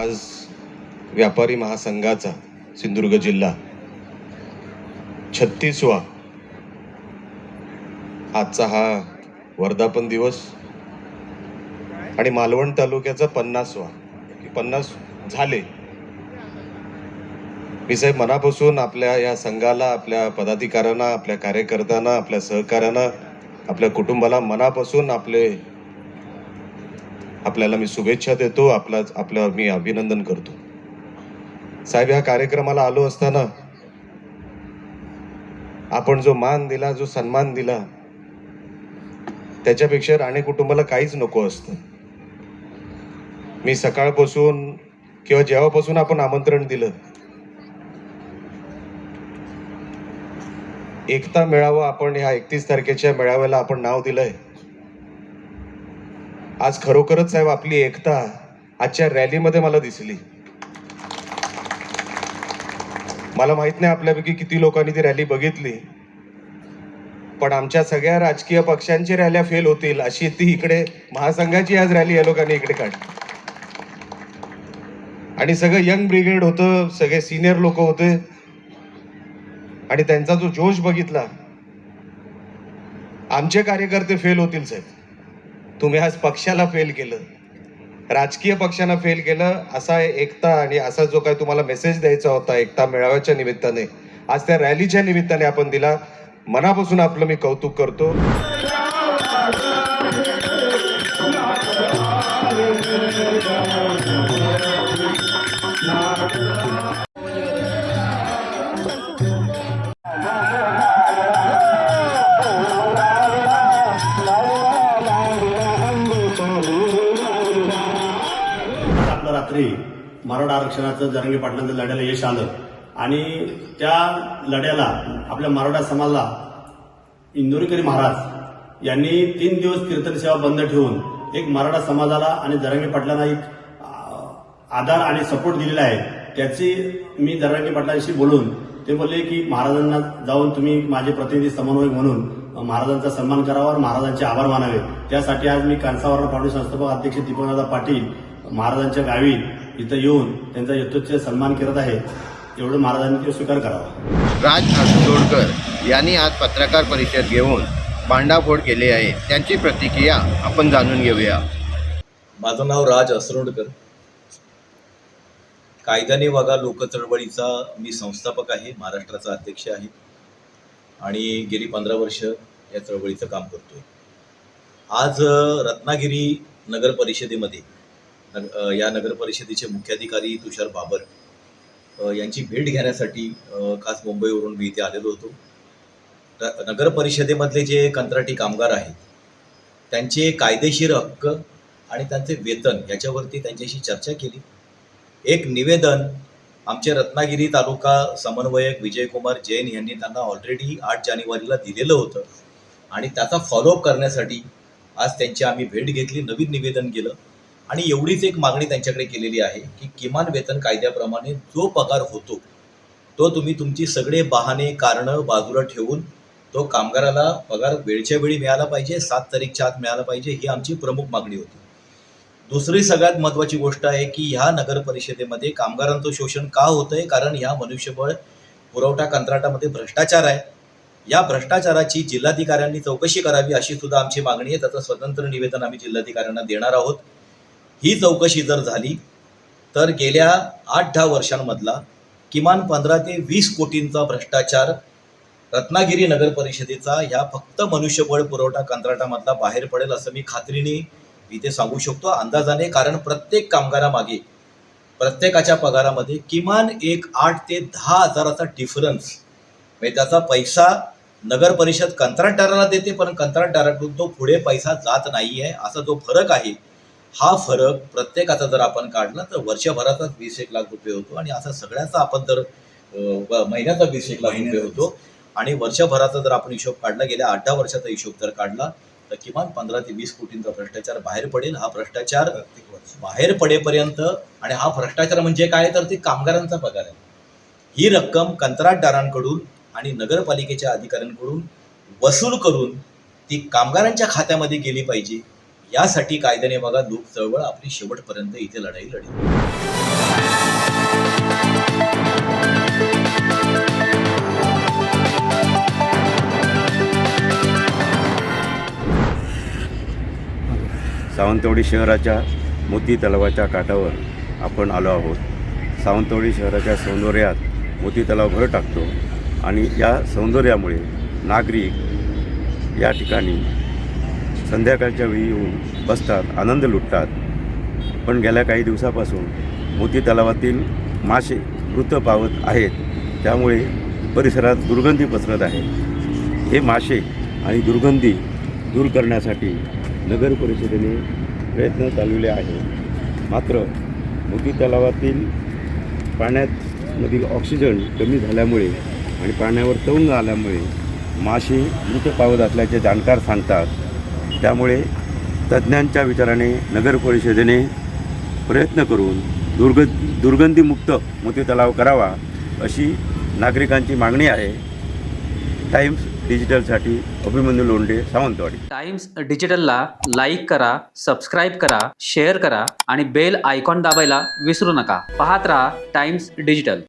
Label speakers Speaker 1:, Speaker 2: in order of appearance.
Speaker 1: आज व्यापारी महासंघाचा सिंधुदुर्ग जिल्हा छत्तीसवा आजचा हा वर्धापन दिवस आणि मालवण तालुक्याचा पन्नासवा. पन्नास झाले. मी साहेब मनापासून आपल्या या संघाला आपल्या पदाधिकाऱ्यांना आपल्या कार्यकर्त्यांना आपल्या सहकाऱ्यांना आपल्या कुटुंबाला मनापासून आपले आपल्याला मी शुभेच्छा देतो आपला आपलं मी अभिनंदन करतो. साहेब या कार्यक्रमाला आलो असताना आपण जो मान दिला जो सन्मान दिला त्याच्यापेक्षा राणे कुटुंबाला काहीच नको असतं. मी सकाळपासून किंवा जेव्हापासून आपण आमंत्रण दिलं एकता मेळावा आपण ह्या एकतीस तारखेच्या मेळाव्याला आपण नाव दिलंय. आज खरोखरच साहेब आपली एकता आजच्या रॅलीमध्ये मला दिसली. मला माहीत नाही आपल्यापैकी किती लोकांनी ती रॅली बघितली. पण आमच्या सगळ्या राजकीय पक्षांची रॅल्या फेल होतील अशी ती इकडे महासंघाची आज रॅली या लोकांनी इकडे काढली. आणि सगळं यंग ब्रिगेड होतं सगळे सिनियर लोक होते. आणि त्यांचा जो जोश बघितला आमचे कार्यकर्ते फेल होतील साहेब. तुम्ही आज पक्षाला फेल केलं. राजकीय पक्षांना फेल केलं असा एकता आणि असा जो काही तुम्हाला मेसेज द्यायचा होता एकता मेळाव्याच्या निमित्ताने आज त्या रॅलीच्या निमित्ताने आपण दिला. मनापासून आपलं मी कौतुक करतो.
Speaker 2: रात्री मराठा आरक्षणाचं जरंगी पाटलांच्या लढ्याला यश आलं. आणि त्या लढ्याला आपल्या मराठा समाजाला इंदोरीकरी महाराज यांनी तीन दिवस कीर्तन सेवा बंद ठेवून एक मराठा समाजाला आणि जरंगी पाटलांना एक आधार आणि सपोर्ट दिलेला आहे. त्याची मी जरंगी पाटलांशी बोलून ते बोलले की महाराजांना जाऊन तुम्ही माझे प्रतिनिधी समन्वयक म्हणून महाराजांचा सन्मान करावा आणि महाराजांचे आभार मानावे. त्यासाठी आज मी कांसावरण फाउंडेशन संस्थापक अध्यक्ष दीपकदादा पाटील महाराजांच्या गावी इथं येऊन त्यांचा यथोचित सन्मान करत आहे एवढं महाराजांनी ते स्वीकार करावा.
Speaker 3: राज असोडकर यांनी आज पत्रकार परिषद घेऊन भांडाफोड केली आहे. त्यांची प्रतिक्रिया आपण जाणून घेऊया.
Speaker 4: माझं नाव राज असरोडकर कायद्याने वागा लोक चळवळीचा मी संस्थापक आहे महाराष्ट्राचा अध्यक्ष आहे आणि गेली पंधरा वर्ष या चळवळीचं काम करतोय. आज रत्नागिरी नगर परिषदेमध्ये नग- या नगर परिषदेचे मुख्याधिकारी तुषार बाबर यांची भेट घेण्यासाठी खास मुंबईवरून मी इथे आलेलो होतो. र- नगर परिषदेमधले जे कंत्राटी कामगार आहेत त्यांचे कायदेशीर हक्क आणि त्यांचे वेतन याच्यावरती त्यांच्याशी चर्चा केली. एक निवेदन आमचे रत्नागिरी तालुका समन्वयक विजयकुमार जैन यांनी त्यांना ऑलरेडी आठ जानेवारीला दिलेलं होतं आणि त्याचा फॉलोअप करण्यासाठी आज त्यांची आम्ही भेट घेतली नवीन निवेदन केलं. आणि एवढीच एक मागणी त्यांच्याकडे केलेली आहे की किमान वेतन कायद्याप्रमाणे जो पगार होतो तो तुम्ही तुमची सगळे बहाणे कारणं बाजूला ठेवून तो कामगाराला पगार वेळच्या वेळी मिळाला पाहिजे सात तारीखच्या आत मिळाला पाहिजे ही आमची प्रमुख मागणी होती. दुसरी सगळ्यात महत्त्वाची गोष्ट आहे की ह्या नगर परिषदेमध्ये कामगारांचं शोषण का होतं आहे कारण ह्या मनुष्यबळ पुरवठा कंत्राटामध्ये भ्रष्टाचार आहे. या भ्रष्टाचाराची जिल्हाधिकाऱ्यांनी चौकशी करावी अशी सुद्धा आमची मागणी आहे. त्याचं स्वतंत्र निवेदन आम्ही जिल्हाधिकाऱ्यांना देणार आहोत. ही चौकशी जर झाली तर गेल्या आठ दहा वर्षांमधला किमान पंधरा ते वीस कोटींचा भ्रष्टाचार रत्नागिरी नगर परिषदेचा ह्या फक्त मनुष्यबळ पुरवठा कंत्राटामधला बाहेर पडेल असं मी खात्रीने इथे सांगू शकतो. अंदाजाने कारण प्रत्येक कामगारामागे प्रत्येकाच्या पगारामध्ये किमान एक आठ ते दहा हजाराचा डिफरन्स म्हणजे त्याचा पैसा नगर परिषद कंत्राटदाराला देते पण कंत्राटदाराकडून तो पुढे पैसा जात नाही आहे असा जो फरक आहे हा फरक प्रत्येकाचा जर आपण काढला तर वर्षभराचाच वीस एक लाख रुपये होतो आणि असा सगळ्याचा आपण जर महिन्याचा वीस एक लाख रुपये होतो आणि वर्षभराचा जर आपण हिशोब काढला गेल्या आठ दहा वर्षाचा हिशोब जर काढला तर किमान पंधरा ते वीस कोटींचा भ्रष्टाचार बाहेर पडेल. हा भ्रष्टाचार बाहेर पडेपर्यंत आणि हा भ्रष्टाचार म्हणजे काय? तर ते कामगारांचा पगार आहे. ही रक्कम कंत्राटदारांकडून आणि नगरपालिकेच्या अधिकाऱ्यांकडून वसूल करून ती कामगारांच्या खात्यामध्ये गेली पाहिजे. यासाठी कायद्याने बघा लोक चळवळ आपली शेवटपर्यंत इथे लढाई लढली.
Speaker 5: सावंतवाडी शहराच्या मोती तलावाच्या काठावर आपण आलो आहोत. सावंतवाडी शहराच्या सौंदर्यात मोती तलाव भर टाकतो आणि या सौंदर्यामुळे नागरिक या ठिकाणी संध्याकाळच्या वेळी येऊन बसतात आनंद लुटतात. पण गेल्या काही दिवसापासून मोती तलावातील मासे मृत पावत आहेत. त्यामुळे परिसरात दुर्गंधी पसरत आहे. हे मासे आणि दुर्गंधी दूर करण्यासाठी नगर परिषदेने प्रयत्न चालवले आहे मात्र मोती तलावातील पाण्यामधील ऑक्सिजन कमी झाल्यामुळे आणि पाण्यावर तवंग आल्यामुळे मासे मृत पावत असल्याचे जाणकार सांगतात. त्यामुळे तज्ज्ञांच्या विचाराने नगर परिषदेने प्रयत्न करून दुर्ग दुर्गंधीमुक्त मोती तलाव करावा अशी नागरिकांची मागणी आहे. टाइम्स डिजिटलसाठी अभिमन्यू लोंढे सावंतवाडी.
Speaker 6: टाइम्स डिजिटलला लाईक करा सबस्क्राईब करा शेअर करा आणि बेल आयकॉन दाबायला विसरू नका. पाहत राहा टाइम्स डिजिटल.